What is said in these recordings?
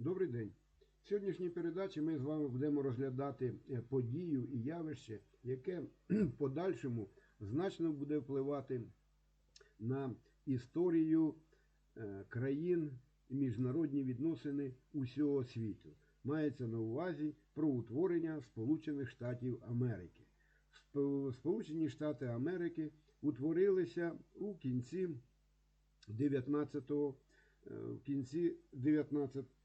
Добрий день. В сьогоднішній передачі ми з вами будемо розглядати е, подію і явище, яке в подальшому значно буде впливати на історію е, країн і міжнародні відносини усього світу. Мається на увазі про утворення Сполучених Штатів Америки. Сполучені Штати Америки утворилися у кінці 19-го, е, в кінці 19 в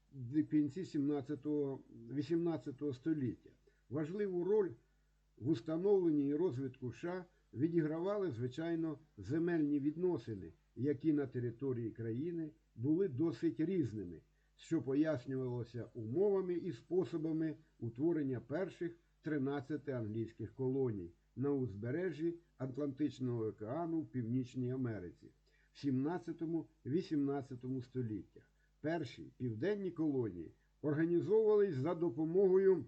кінці 17-го, 18 століття. Важливу роль в установленні і розвитку США відігравали, звичайно, земельні відносини, які на території країни були досить різними, що пояснювалося умовами і способами утворення перших 13 англійських колоній на узбережжі Атлантичного океану в Північній Америці в 17-18 століттях. Перші південні колонії організовувались за допомогою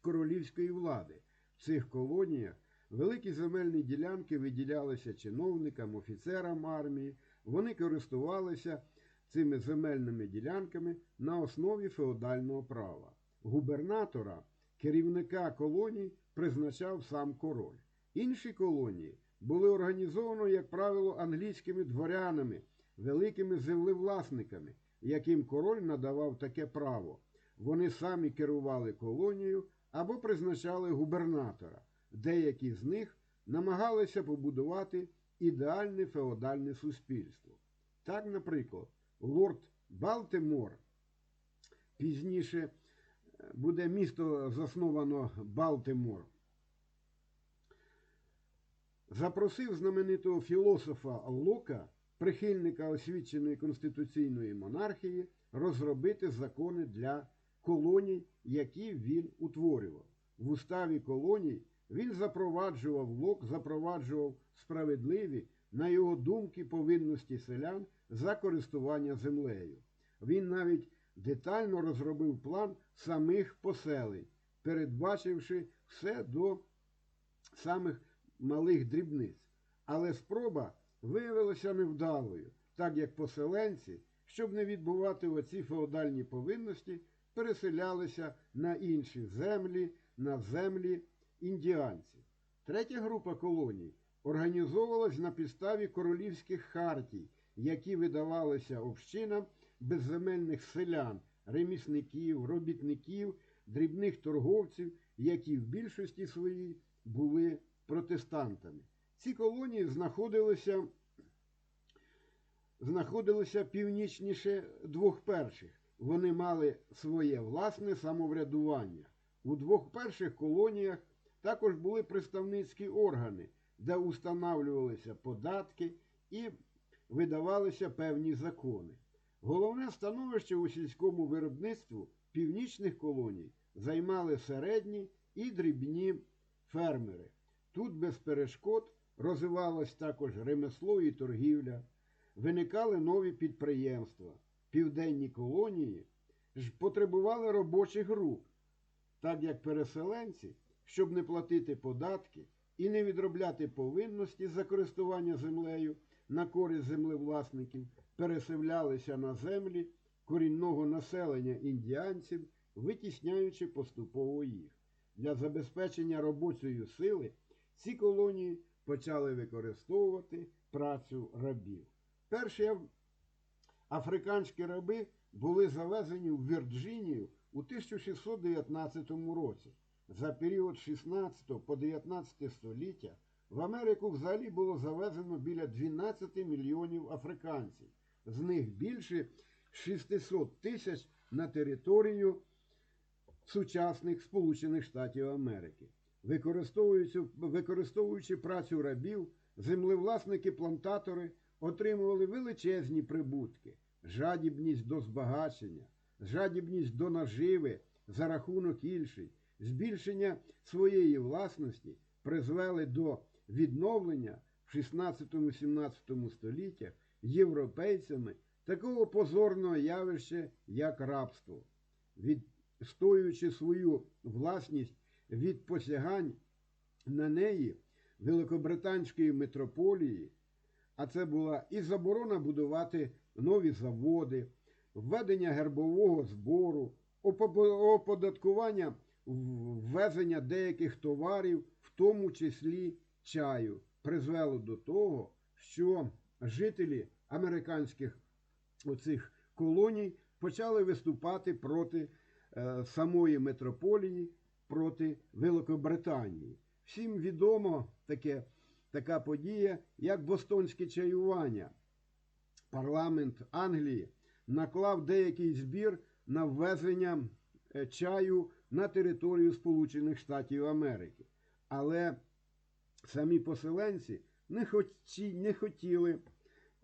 королівської влади. В цих колоніях великі земельні ділянки виділялися чиновникам, офіцерам армії. Вони користувалися цими земельними ділянками на основі феодального права. Губернатора, керівника колоній призначав сам король. Інші колонії були організовані, як правило, англійськими дворянами, великими землевласниками, яким король надавав таке право. Вони самі керували колонією або призначали губернатора. Деякі з них намагалися побудувати ідеальне феодальне суспільство. Так, наприклад, лорд Балтимор, пізніше е, буде місто засновано Балтимор, запросив знаменитого філософа Лока, прихильника освіченої конституційної монархії, розробити закони для колоній, які він утворював. В уставі колоній він запроваджував Лок, запроваджував справедливі, на його думки, повинності селян за користування землею. Він навіть детально розробив план самих поселень, передбачивши все до самих малих дрібниць. Але спроба виявилася невдалою, так як поселенці, щоб не відбувати оці феодальні повинності, переселялися на інші землі, на землі індіанців. Третя група колоній організовувалась на підставі королівських хартій, які видавалися общинам безземельних селян, ремісників, робітників, дрібних торговців, які в більшості своїй були протестантами. Ці колонії знаходилися, знаходилися північніше двох перших. Вони мали своє власне самоврядування. У двох перших колоніях також були представницькі органи, де устанавлювалися податки і видавалися певні закони. Головне становище у сільському виробництву північних колоній займали середні і дрібні фермери. Тут без перешкод розвивалось також ремесло і торгівля, виникали нові підприємства. Південні колонії ж потребували робочих рук, так як переселенці, щоб не платити податки і не відробляти повинності за користування землею на користь землевласників, переселялися на землі корінного населення індіанців, витісняючи поступово їх. Для забезпечення робочої сили ці колонії почали використовувати працю рабів. Перші африканські раби були завезені в Вірджинію у 1619 році. За період 16 по 19 століття в Америку взагалі було завезено біля 12 мільйонів африканців, з них більше 600 тисяч на територію сучасних Сполучених Штатів Америки. Використовуючи, використовуючи працю рабів, землевласники-плантатори отримували величезні прибутки, жадібність до збагачення, жадібність до наживи за рахунок інших, збільшення своєї власності призвели до відновлення в 16-17 століттях європейцями такого позорного явища, як рабство. Відстоюючи свою власність від посягань на неї Великобританської митрополії, а це була і заборона будувати нові заводи, введення гербового збору, оподаткування ввезення деяких товарів, в тому числі чаю, призвело до того, що жителі американських оцих колоній почали виступати проти е, самої метрополії, проти Великобританії. Всім відомо таке, така подія, як Бостонське чаювання. Парламент Англії наклав деякий збір на ввезення е, чаю на територію Сполучених Штатів Америки. Але самі поселенці не, хоті, не хотіли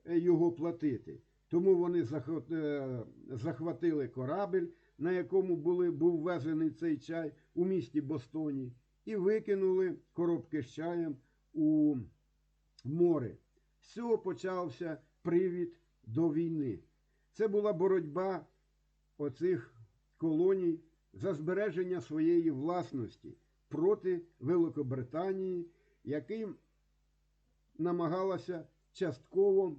е, його платити. Тому вони е, захватили корабель, на якому були, був ввезений цей чай у місті Бостоні, і викинули коробки з чаєм у море. З цього почався привід до війни. Це була боротьба оцих колоній за збереження своєї власності проти Великобританії, яким намагалася частково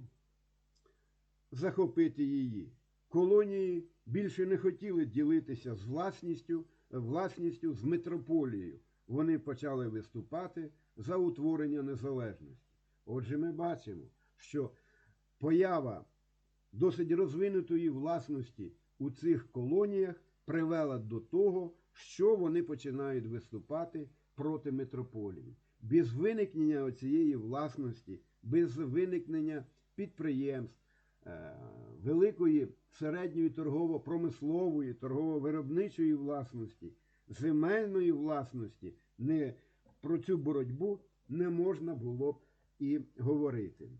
захопити її. Колонії більше не хотіли ділитися з власністю, власністю з метрополією. Вони почали виступати за утворення незалежності. Отже, ми бачимо, що поява досить розвинутої власності у цих колоніях привела до того, що вони починають виступати проти метрополії. Без виникнення цієї власності, без виникнення підприємств, е, великої середньої торгово-промислової, торгово-виробничої власності, земельної власності, не про цю боротьбу не можна було б і говорити.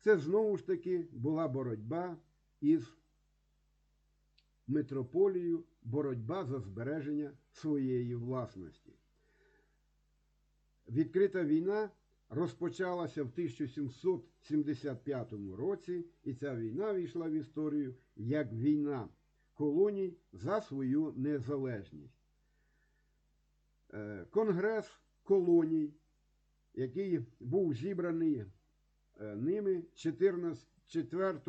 Це знову ж таки була боротьба із метрополією, боротьба за збереження своєї власності. Відкрита війна розпочалася в 1775 році, і ця війна війшла в історію як війна колоній за свою незалежність. Е, Конгрес колоній, який був зібраний е, ними 14, 4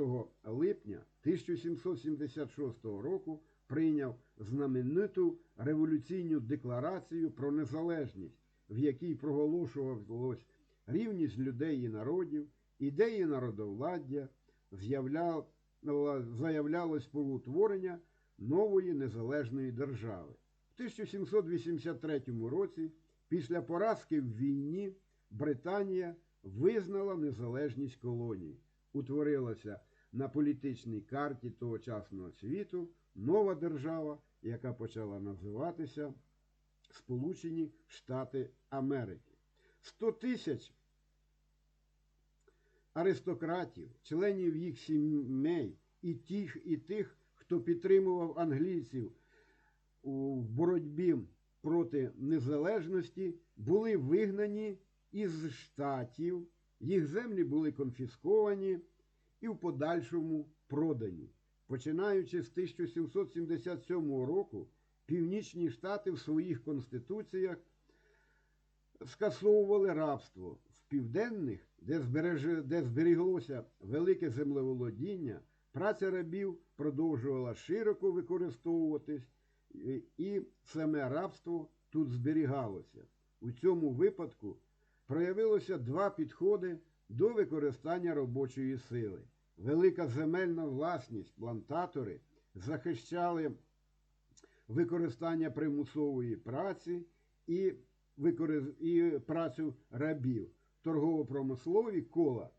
липня 1776 року, прийняв знамениту революційну декларацію про незалежність, в якій проголошувалось рівність людей і народів, ідеї народовладдя, заявлялось про утворення нової незалежної держави. В 1783 році, після поразки в війні, Британія визнала незалежність колоній. Утворилася на політичній карті тогочасного світу нова держава, яка почала називатися Сполучені Штати Америки. 100 тисяч аристократів, членів їх сімей і тих, і тих, хто підтримував англійців у боротьбі проти незалежності, були вигнані із штатів, їх землі були конфісковані і в подальшому продані. Починаючи з 1777 року, Північні Штати в своїх конституціях скасовували рабство. Південних, де, збереже, де зберіглося велике землеволодіння, праця рабів продовжувала широко використовуватись, і- і саме рабство тут зберігалося. У цьому випадку проявилося два підходи до використання робочої сили. Велика земельна власність, плантатори захищали використання примусової праці і, і працю рабів. Торгово-промислові кола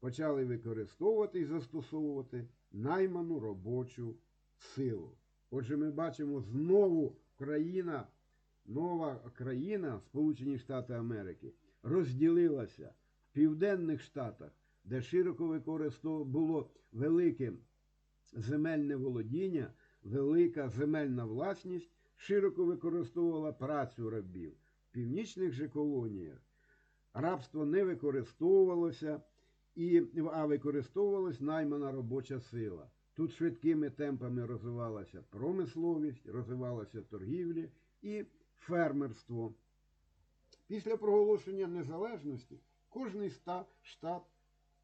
почали використовувати і застосовувати найману робочу силу. Отже, ми бачимо знову країна, нова країна, Сполучені Штати Америки, розділилася в південних штатах, де широко використовувало було велике земельне володіння, велика земельна власність, широко використовувала працю рабів. В північних же колоніях рабство не використовувалося, і, а використовувалась наймана робоча сила. Тут швидкими темпами розвивалася промисловість, розвивалася торгівля і фермерство. Після проголошення незалежності кожний штат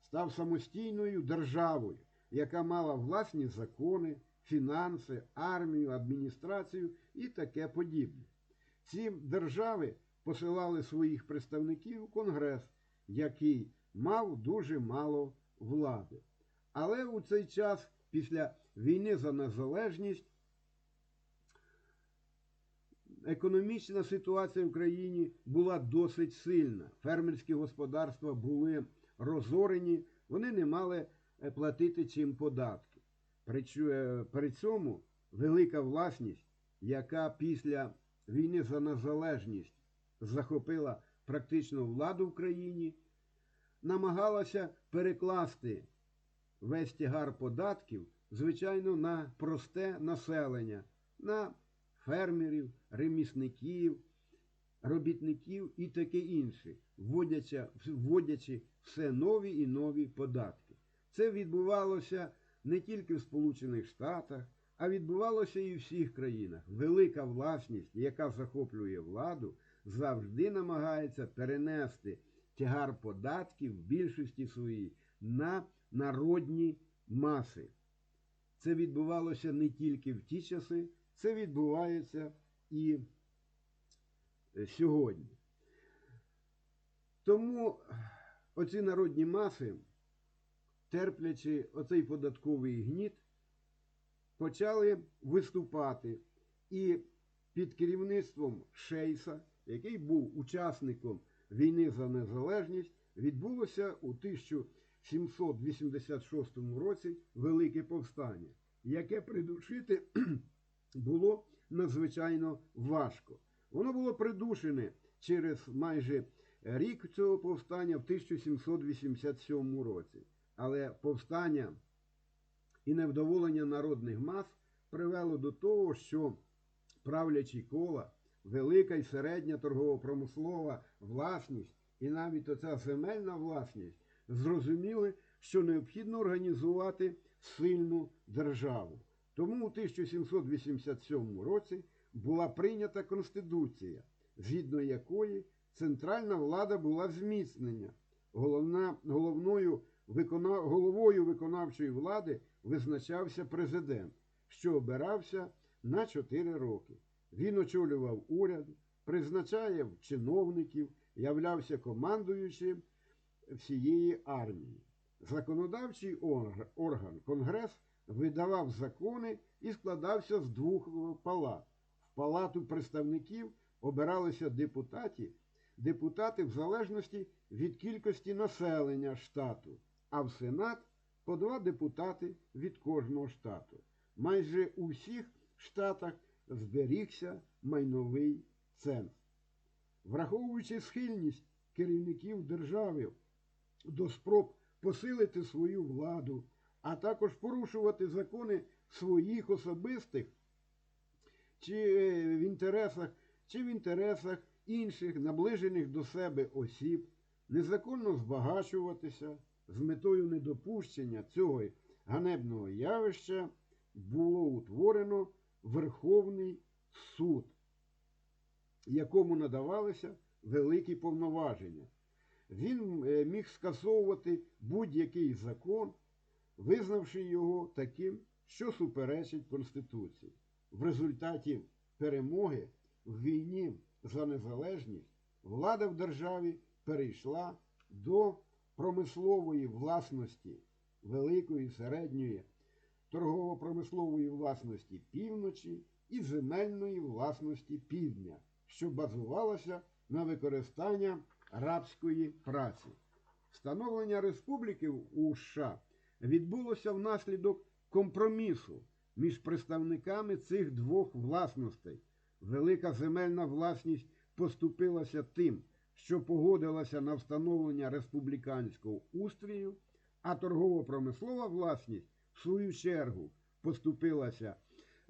став самостійною державою. яка мала власні закони, фінанси, армію, адміністрацію і таке подібне. Ці держави посилали своїх представників у Конгрес, який мав дуже мало влади. Але у цей час, після війни за незалежність, економічна ситуація в країні була досить сильна. Фермерські господарства були розорені, вони не мали е, платити чим податки. Е, При цьому велика власність, яка після війни за незалежність захопила практично владу в країні, намагалася перекласти весь тягар податків, звичайно, на просте населення, на фермерів, ремісників, робітників і таке інше, вводячи, все нові і нові податки. Це відбувалося не тільки в Сполучених Штатах, а відбувалося і в всіх країнах. Велика власність, яка захоплює владу, завжди намагається перенести тягар податків в більшості своїй на народні маси. Це відбувалося не тільки в ті часи, це відбувається і е, сьогодні. Тому оці народні маси, терплячи оцей податковий гніт, почали виступати і під керівництвом Шейса, який був учасником війни за незалежність, відбулося у 1786 році Велике повстання, яке придушити було надзвичайно важко. Воно було придушене через майже рік цього повстання в 1787 році. Але повстання і невдоволення народних мас привело до того, що правлячі кола, велика і середня торгово-промислова власність і навіть оця земельна власність зрозуміли, що необхідно організувати сильну державу. Тому у 1787 році була прийнята Конституція, згідно якої центральна влада була зміцнення. Головна, головною викона, головою виконавчої влади визначався президент, що обирався на 4 роки. Він очолював уряд, призначає чиновників, являвся командуючим всієї армії. Законодавчий орган Конгрес видавав закони і складався з двох палат. В палату представників обиралися депутати, депутати в залежності від кількості населення штату, а в Сенат по два депутати від кожного штату. Майже у всіх штатах зберігся майновий ценз. Враховуючи схильність керівників держави до спроб посилити свою владу, а також порушувати закони своїх особистих чи е, в інтересах, чи в інтересах інших наближених до себе осіб, незаконно збагачуватися з метою недопущення цього ганебного явища було утворено Верховний суд, якому надавалися великі повноваження. Він е, міг скасовувати будь-який закон, визнавши його таким, що суперечить Конституції. В результаті перемоги в війні за незалежність влада в державі перейшла до промислової власності великої, середньої, торгово-промислової власності півночі і земельної власності півдня, що базувалася на використання рабської праці. Встановлення республіки у США відбулося внаслідок компромісу між представниками цих двох власностей. Велика земельна власність поступилася тим, що погодилася на встановлення республіканського устрію, а торгово-промислова власність, свою чергу, поступилася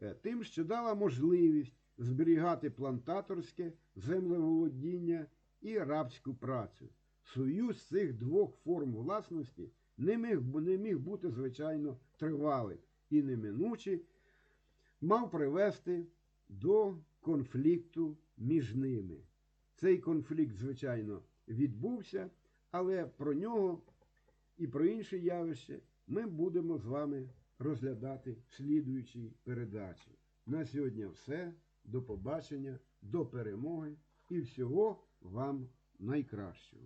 е, тим, що дала можливість зберігати плантаторське землеволодіння і рабську працю. Союз цих двох форм власності не міг, не міг бути, звичайно, тривалим і неминучий мав привести до конфлікту між ними. Цей конфлікт, звичайно, відбувся, але про нього і про інші явища ми будемо з вами розглядати в слідуючій передачі. На сьогодні все. До побачення, до перемоги і всього вам найкращого.